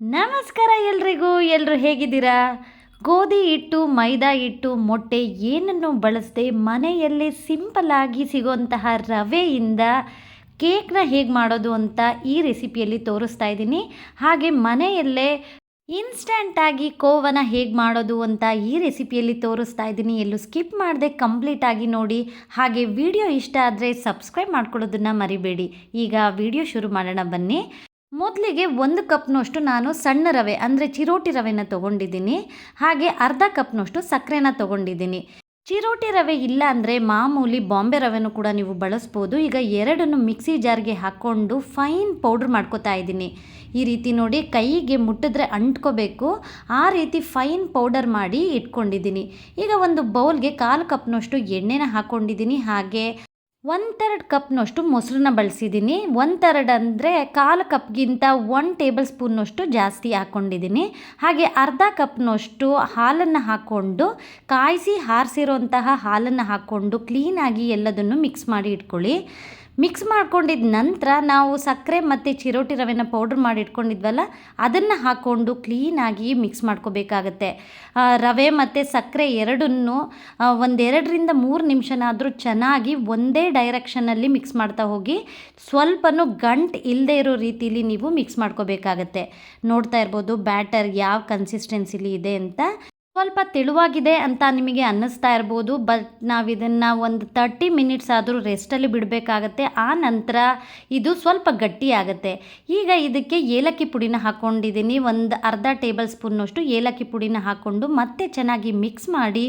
ನಮಸ್ಕಾರ ಎಲ್ರಿಗೂ ಎಲ್ಲರೂ ಹೇಗಿದ್ದೀರಾ? ಗೋಧಿ ಹಿಟ್ಟು, ಮೈದಾ ಹಿಟ್ಟು, ಮೊಟ್ಟೆ ಏನನ್ನು ಬಳಸದೆ ಮನೆಯಲ್ಲೇ ಸಿಂಪಲ್ಲಾಗಿ ಸಿಗುವಂತಹ ರವೆಯಿಂದ ಕೇಕ್ನ ಹೇಗೆ ಮಾಡೋದು ಅಂತ ಈ ರೆಸಿಪಿಯಲ್ಲಿ ತೋರಿಸ್ತಾ ಇದ್ದೀನಿ. ಹಾಗೆ ಮನೆಯಲ್ಲೇ ಇನ್ಸ್ಟಂಟಾಗಿ ಕೋವನ ಹೇಗೆ ಮಾಡೋದು ಅಂತ ಈ ರೆಸಿಪಿಯಲ್ಲಿ ತೋರಿಸ್ತಾ ಇದ್ದೀನಿ. ಎಲ್ಲೂ ಸ್ಕಿಪ್ ಮಾಡದೆ ಕಂಪ್ಲೀಟಾಗಿ ನೋಡಿ. ಹಾಗೆ ವಿಡಿಯೋ ಇಷ್ಟ ಆದರೆ ಸಬ್ಸ್ಕ್ರೈಬ್ ಮಾಡ್ಕೊಳ್ಳೋದನ್ನು ಮರಿಬೇಡಿ. ಈಗ ವಿಡಿಯೋ ಶುರು ಮಾಡೋಣ ಬನ್ನಿ. ಮೊದಲಿಗೆ ಒಂದು ಕಪ್ನಷ್ಟು ನಾನು ಸಣ್ಣ ರವೆ, ಅಂದರೆ ಚಿರೋಟಿ ರವೆನ ತೊಗೊಂಡಿದ್ದೀನಿ. ಹಾಗೆ ಅರ್ಧ ಕಪ್ನಷ್ಟು ಸಕ್ಕರೆನ ತೊಗೊಂಡಿದ್ದೀನಿ. ಚಿರೋಟಿ ರವೆ ಇಲ್ಲ ಅಂದರೆ ಮಾಮೂಲಿ ಬಾಂಬೆ ರವೆನೂ ಕೂಡ ನೀವು ಬಳಸ್ಬೋದು. ಈಗ ಎರಡನ್ನು ಮಿಕ್ಸಿ ಜಾರ್ಗೆ ಹಾಕ್ಕೊಂಡು ಫೈನ್ ಪೌಡ್ರ್ ಮಾಡ್ಕೋತಾ ಇದ್ದೀನಿ. ಈ ರೀತಿ ನೋಡಿ ಕೈಗೆ ಮುಟ್ಟಿದ್ರೆ ಅಂಟ್ಕೋಬೇಕು. ಆ ರೀತಿ ಫೈನ್ ಪೌಡರ್ ಮಾಡಿ ಇಟ್ಕೊಂಡಿದ್ದೀನಿ. ಈಗ ಒಂದು ಬೌಲ್ಗೆ ಕಾಲು ಕಪ್ನಷ್ಟು ಎಣ್ಣೆನ ಹಾಕ್ಕೊಂಡಿದ್ದೀನಿ ಹಾಗೆ ಒನ್ ತರ್ಡ್ ಕಪ್ನಷ್ಟು ಮೊಸರನ್ನ ಬಳಸಿದ್ದೀನಿ. ಒನ್ ತರ್ಡ್ ಅಂದರೆ ಕಾಲು ಕಪ್ಗಿಂತ ಒನ್ ಟೇಬಲ್ ಸ್ಪೂನ್ನಷ್ಟು ಜಾಸ್ತಿ ಹಾಕ್ಕೊಂಡಿದ್ದೀನಿ. ಹಾಗೆ ಅರ್ಧ ಕಪ್ನಷ್ಟು ಹಾಲನ್ನು ಹಾಕ್ಕೊಂಡು, ಕಾಯಿಸಿ ಹಾರಿಸಿರೋಂತಹ ಹಾಲನ್ನು ಹಾಕ್ಕೊಂಡು, ಕ್ಲೀನಾಗಿ ಎಲ್ಲದನ್ನು ಮಿಕ್ಸ್ ಮಾಡಿ ಇಟ್ಕೊಳ್ಳಿ. ಮಿಕ್ಸ್ ಮಾಡ್ಕೊಂಡಿದ್ದ ನಂತರ ನಾವು ಸಕ್ಕರೆ ಮತ್ತು ಚಿರೋಟಿ ರವೆನ ಪೌಡ್ರ್ ಮಾಡಿ ಇಟ್ಕೊಂಡಿದ್ವಲ್ಲ, ಅದನ್ನು ಹಾಕ್ಕೊಂಡು ಕ್ಲೀನಾಗಿ ಮಿಕ್ಸ್ ಮಾಡ್ಕೋಬೇಕಾಗತ್ತೆ. ರವೆ ಮತ್ತು ಸಕ್ಕರೆ ಎರಡನ್ನು ಒಂದೆರಡರಿಂದ ಮೂರು ನಿಮಿಷನಾದರೂ ಚೆನ್ನಾಗಿ ಒಂದೇ ಡೈರೆಕ್ಷನಲ್ಲಿ ಮಿಕ್ಸ್ ಮಾಡ್ತಾ ಹೋಗಿ, ಸ್ವಲ್ಪನೂ ಗಂಟು ಇಲ್ಲದೆ ಇರೋ ರೀತಿಲಿ ನೀವು ಮಿಕ್ಸ್ ಮಾಡ್ಕೋಬೇಕಾಗತ್ತೆ. ನೋಡ್ತಾ ಇರ್ಬೋದು ಬ್ಯಾಟರ್ ಯಾವ ಕನ್ಸಿಸ್ಟೆನ್ಸಿಲಿ ಇದೆ ಅಂತ. ಸ್ವಲ್ಪ ತೆಳುವಾಗಿದೆ ಅಂತ ನಿಮಗೆ ಅನ್ನಿಸ್ತಾ ಇರ್ಬೋದು, ಬಟ್ ನಾವು ಇದನ್ನು ಒಂದು ತರ್ಟಿ ಮಿನಿಟ್ಸ್ ಆದರೂ ರೆಸ್ಟಲ್ಲಿ ಬಿಡಬೇಕಾಗತ್ತೆ. ಆ ನಂತರ ಇದು ಸ್ವಲ್ಪ ಗಟ್ಟಿಯಾಗುತ್ತೆ. ಈಗ ಇದಕ್ಕೆ ಏಲಕ್ಕಿ ಪುಡಿನ ಹಾಕ್ಕೊಂಡಿದ್ದೀನಿ ಒಂದು ಅರ್ಧ ಟೇಬಲ್ ಸ್ಪೂನ್ನಷ್ಟು ಏಲಕ್ಕಿ ಪುಡಿನ ಹಾಕ್ಕೊಂಡು ಮತ್ತೆ ಚೆನ್ನಾಗಿ ಮಿಕ್ಸ್ ಮಾಡಿ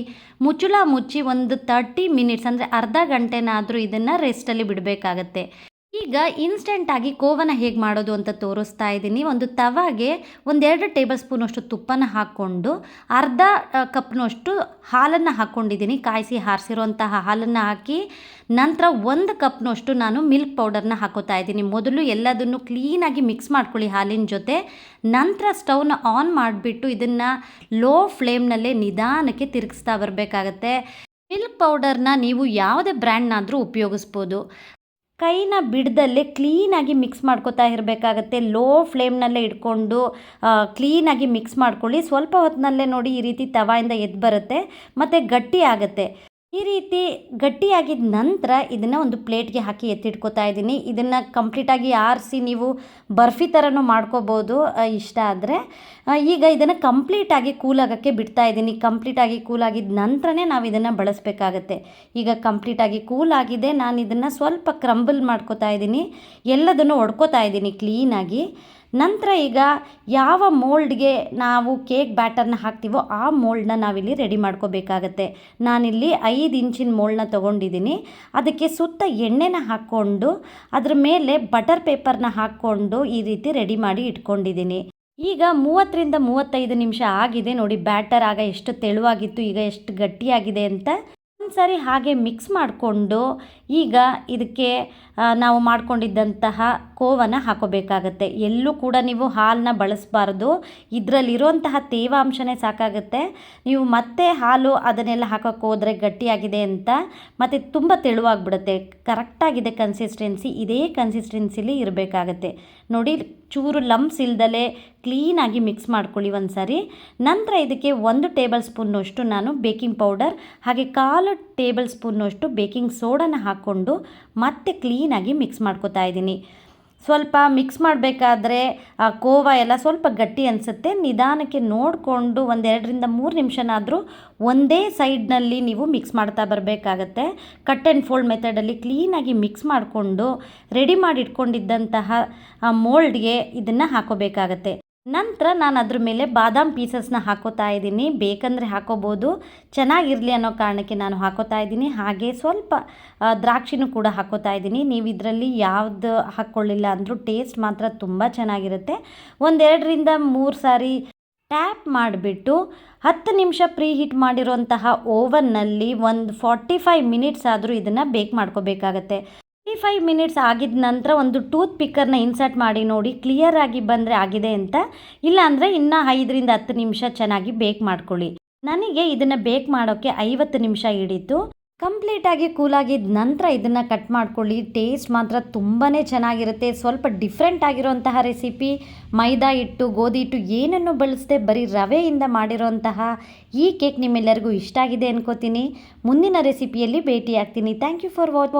ಮುಚ್ಚುಳ ಮುಚ್ಚಿ ಒಂದು ತರ್ಟಿ ಮಿನಿಟ್ಸ್ ಅಂದರೆ ಅರ್ಧ ಗಂಟೆನಾದರೂ ಇದನ್ನು ರೆಸ್ಟಲ್ಲಿ ಬಿಡಬೇಕಾಗತ್ತೆ. ಈಗ ಇನ್ಸ್ಟೆಂಟಾಗಿ ಕೋವನ ಹೇಗೆ ಮಾಡೋದು ಅಂತ ತೋರಿಸ್ತಾ ಇದ್ದೀನಿ. ಒಂದು ತವಾಗೆ ಒಂದೆರಡು ಟೇಬಲ್ ಸ್ಪೂನಷ್ಟು ತುಪ್ಪನ ಹಾಕ್ಕೊಂಡು, ಅರ್ಧ ಕಪ್ನಷ್ಟು ಹಾಲನ್ನು ಹಾಕ್ಕೊಂಡಿದ್ದೀನಿ ಕಾಯಿಸಿ ಹಾರಿಸಿರುವಂತಹ ಹಾಲನ್ನು ಹಾಕಿ, ನಂತರ ಒಂದು ಕಪ್ನಷ್ಟು ನಾನು ಮಿಲ್ಕ್ ಪೌಡರ್ನ ಹಾಕೋತಾ ಇದ್ದೀನಿ. ಮೊದಲು ಎಲ್ಲದನ್ನು ಕ್ಲೀನಾಗಿ ಮಿಕ್ಸ್ ಮಾಡ್ಕೊಳ್ಳಿ ಹಾಲಿನ ಜೊತೆ. ನಂತರ ಸ್ಟವ್ನ ಆನ್ ಮಾಡಿಬಿಟ್ಟು ಇದನ್ನು ಲೋ ಫ್ಲೇಮ್ನಲ್ಲೇ ನಿಧಾನಕ್ಕೆ ತಿರುಗಿಸ್ತಾ ಬರಬೇಕಾಗತ್ತೆ. ಮಿಲ್ಕ್ ಪೌಡರ್ನ ನೀವು ಯಾವುದೇ ಬ್ರ್ಯಾಂಡ್ನಾದರೂ ಉಪಯೋಗಿಸ್ಬೋದು. ಕೈನ ಬಿಡದಲ್ಲೇ ಕ್ಲೀನಾಗಿ ಮಿಕ್ಸ್ ಮಾಡ್ಕೊತಾ ಇರಬೇಕಾಗತ್ತೆ. ಲೋ ಫ್ಲೇಮ್ನಲ್ಲೇ ಇಟ್ಕೊಂಡು ಕ್ಲೀನಾಗಿ ಮಿಕ್ಸ್ ಮಾಡ್ಕೊಳ್ಳಿ. ಸ್ವಲ್ಪ ಹೊತ್ತಿನಲ್ಲೇ ನೋಡಿ ಈ ರೀತಿ ತವಾಯಿಂದ ಎದ್ದು ಬರುತ್ತೆ. ಮತ್ತು ಗಟ್ಟಿ ಆಗುತ್ತೆ. ಈ ರೀತಿ ಗಟ್ಟಿಯಾಗಿದ್ದ ನಂತರ ಇದನ್ನು ಒಂದು ಪ್ಲೇಟ್ಗೆ ಹಾಕಿ ಎತ್ತಿಟ್ಕೋತಾ ಇದ್ದೀನಿ. ಇದನ್ನು ಕಂಪ್ಲೀಟಾಗಿ ಆರಿಸಿ ನೀವು ಬರ್ಫಿ ಥರನೂ ಮಾಡ್ಕೋಬೋದು ಇಷ್ಟ ಆದರೆ. ಈಗ ಇದನ್ನು ಕಂಪ್ಲೀಟಾಗಿ ಕೂಲಾಗೋಕ್ಕೆ ಬಿಡ್ತಾ ಇದ್ದೀನಿ. ಕಂಪ್ಲೀಟಾಗಿ ಕೂಲಾಗಿದ್ದ ನಂತರನೇ ನಾವು ಇದನ್ನು ಬಳಸಬೇಕಾಗತ್ತೆ. ಈಗ ಕಂಪ್ಲೀಟಾಗಿ ಕೂಲ್ ಆಗಿದೆ ನಾನು ಇದನ್ನು ಸ್ವಲ್ಪ ಕ್ರಂಬಲ್ ಮಾಡ್ಕೋತಾ ಇದ್ದೀನಿ. ಎಲ್ಲದನ್ನು ಒಡ್ಕೋತಾ ಇದ್ದೀನಿ ಕ್ಲೀನಾಗಿ ನಂತರ ಈಗ ಯಾವ ಮೋಲ್ಡ್ಗೆ ನಾವು ಕೇಕ್ ಬ್ಯಾಟರ್ನ ಹಾಕ್ತೀವೋ ಆ ಮೋಲ್ಡ್ನ ನಾವಿಲ್ಲಿ ರೆಡಿ ಮಾಡ್ಕೋಬೇಕಾಗತ್ತೆ. ನಾನಿಲ್ಲಿ ಐದು ಇಂಚಿನ ಮೋಲ್ಡ್ನ ತೊಗೊಂಡಿದ್ದೀನಿ. ಅದಕ್ಕೆ ಸುತ್ತ ಎಣ್ಣೆನ ಹಾಕ್ಕೊಂಡು, ಅದರ ಮೇಲೆ ಬಟರ್ ಪೇಪರ್ನ ಹಾಕ್ಕೊಂಡು ಈ ರೀತಿ ರೆಡಿ ಮಾಡಿ ಇಟ್ಕೊಂಡಿದ್ದೀನಿ. ಈಗ ಮೂವತ್ತರಿಂದ ಮೂವತ್ತೈದು ನಿಮಿಷ ಆಗಿದೆ ನೋಡಿ, ಬ್ಯಾಟರ್ ಆಗ ಎಷ್ಟು ತೆಳುವಾಗಿತ್ತು, ಈಗ ಎಷ್ಟು ಗಟ್ಟಿಯಾಗಿದೆ ಅಂತ. ಒಂದ್ಸರಿ ಹಾಗೆ ಮಿಕ್ಸ್ ಮಾಡಿಕೊಂಡು ಈಗ ಇದಕ್ಕೆ ನಾವು ಮಾಡ್ಕೊಂಡಿದ್ದಂತಹ ಕೋವನ ಹಾಕೋಬೇಕಾಗತ್ತೆ. ಎಲ್ಲೂ ಕೂಡ ನೀವು ಹಾಲನ್ನ ಬಳಸಬಾರ್ದು. ಇದರಲ್ಲಿರುವಂತಹ ತೇವಾಂಶನೇ ಸಾಕಾಗುತ್ತೆ. ನೀವು ಮತ್ತೆ ಹಾಲು ಅದನ್ನೆಲ್ಲ ಹಾಕೋಕ್ಕೆ ಹೋದರೆ ಗಟ್ಟಿಯಾಗಿದೆ ಅಂತ ಮತ್ತು ತುಂಬ ತೆಳುವಾಗಿಬಿಡುತ್ತೆ. ಕರೆಕ್ಟಾಗಿದೆ ಕನ್ಸಿಸ್ಟೆನ್ಸಿ ಇದೇ ಕನ್ಸಿಸ್ಟೆನ್ಸಿಲಿ ಇರಬೇಕಾಗತ್ತೆ. ನೋಡಿ, ಚೂರು ಲಂಪ್ಸ್ ಇಲ್ದಲೆ ಕ್ಲೀನಾಗಿ ಮಿಕ್ಸ್ ಮಾಡ್ಕೊಳ್ಳಿ ಒಂದು ಸಾರಿ ನಂತರ ಇದಕ್ಕೆ ಒಂದು ಟೇಬಲ್ ಸ್ಪೂನ್ನಷ್ಟು ನಾನು ಬೇಕಿಂಗ್ ಪೌಡರ್ ಹಾಗೆ ಕಾಲು ಟೇಬಲ್ ಸ್ಪೂನ್ನಷ್ಟು ಬೇಕಿಂಗ್ ಸೋಡಾನ ಹಾಕ್ಕೊಂಡು ಮತ್ತೆ ಕ್ಲೀನಾಗಿ ಮಿಕ್ಸ್ ಮಾಡ್ಕೋತಾ ಇದ್ದೀನಿ. ಸ್ವಲ್ಪ ಮಿಕ್ಸ್ ಮಾಡಬೇಕಾದ್ರೆ ಆ ಕೋವಾ ಎಲ್ಲ ಸ್ವಲ್ಪ ಗಟ್ಟಿ ಅನಿಸುತ್ತೆ. ನಿಧಾನಕ್ಕೆ ನೋಡಿಕೊಂಡು ಒಂದೆರಡರಿಂದ ಮೂರು ನಿಮಿಷನಾದರೂ ಒಂದೇ ಸೈಡ್ನಲ್ಲಿ ನೀವು ಮಿಕ್ಸ್ ಮಾಡ್ತಾ ಬರಬೇಕಾಗತ್ತೆ. ಕಟ್ ಆ್ಯಂಡ್ ಫೋಲ್ಡ್ ಮೆಥಡಲ್ಲಿ ಕ್ಲೀನಾಗಿ ಮಿಕ್ಸ್ ಮಾಡಿಕೊಂಡು ರೆಡಿ ಮಾಡಿ ಇಟ್ಕೊಂಡಿದ್ದಂತಹ ಮೋಲ್ಡ್ಗೆ ಇದನ್ನು ಹಾಕೋಬೇಕಾಗತ್ತೆ. ನಂತರ ನಾನು ಅದ್ರ ಮೇಲೆ ಬಾದಾಮ್ ಪೀಸಸ್ನ ಹಾಕೋತಾ ಇದ್ದೀನಿ. ಬೇಕಂದರೆ ಹಾಕೋಬೋದು, ಚೆನ್ನಾಗಿರಲಿ ಅನ್ನೋ ಕಾರಣಕ್ಕೆ ನಾನು ಹಾಕೋತಾ ಇದ್ದೀನಿ. ಹಾಗೆ ಸ್ವಲ್ಪ ದ್ರಾಕ್ಷಿನೂ ಕೂಡ ಹಾಕೋತಾ ಇದ್ದೀನಿ. ನೀವು ಇದರಲ್ಲಿ ಯಾವುದು ಹಾಕ್ಕೊಳ್ಳಿಲ್ಲ ಅಂದರೂ ಟೇಸ್ಟ್ ಮಾತ್ರ ತುಂಬ ಚೆನ್ನಾಗಿರುತ್ತೆ. ಒಂದೆರಡರಿಂದ ಮೂರು ಸಾರಿ ಟ್ಯಾಪ್ ಮಾಡಿಬಿಟ್ಟು ಹತ್ತು ನಿಮಿಷ ಪ್ರೀ ಹೀಟ್ ಮಾಡಿರುವಂತಹ ಓವನ್ನಲ್ಲಿ ಒಂದು ಫಾರ್ಟಿ ಫೈವ್ ಮಿನಿಟ್ಸ್ ಆದರೂ ಇದನ್ನು ಬೇಕ್ ಮಾಡ್ಕೋಬೇಕಾಗತ್ತೆ. ಫಾರ್ಟಿ ಫೈವ್ ಮಿನಿಟ್ಸ್ ಆಗಿದ ನಂತರ ಒಂದು ಟೂತ್ ಪಿಕ್ಕರ್ನ ಇನ್ಸರ್ಟ್ ಮಾಡಿ ನೋಡಿ ಕ್ಲಿಯರ್ ಆಗಿ ಬಂದರೆ ಆಗಿದೆ ಅಂತ. ಇಲ್ಲಾಂದರೆ ಇನ್ನೂ ಐದರಿಂದ ಹತ್ತು ನಿಮಿಷ ಚೆನ್ನಾಗಿ ಬೇಕ್ ಮಾಡ್ಕೊಳ್ಳಿ. ನನಗೆ ಇದನ್ನು ಬೇಕ್ ಮಾಡೋಕ್ಕೆ ಐವತ್ತು ನಿಮಿಷ ಹಿಡಿತು. ಕಂಪ್ಲೀಟಾಗಿ ಕೂಲಾಗಿದ್ದ ನಂತರ ಇದನ್ನು ಕಟ್ ಮಾಡ್ಕೊಳ್ಳಿ. ಟೇಸ್ಟ್ ಮಾತ್ರ ತುಂಬಾ ಚೆನ್ನಾಗಿರುತ್ತೆ. ಸ್ವಲ್ಪ ಡಿಫ್ರೆಂಟ್ ಆಗಿರೋಂತಹ ರೆಸಿಪಿ. ಮೈದಾ ಹಿಟ್ಟು, ಗೋಧಿ ಹಿಟ್ಟು ಏನನ್ನು ಬಳಸದೆ ಬರೀ ರವೆಯಿಂದ ಮಾಡಿರೋಂತಹ ಈ ಕೇಕ್ ನಿಮ್ಮೆಲ್ಲರಿಗೂ ಇಷ್ಟ ಆಗಿದೆ ಅನ್ಕೋತೀನಿ. ಮುಂದಿನ ರೆಸಿಪಿಯಲ್ಲಿ ಭೇಟಿಯಾಗ್ತೀನಿ. Thank you for watch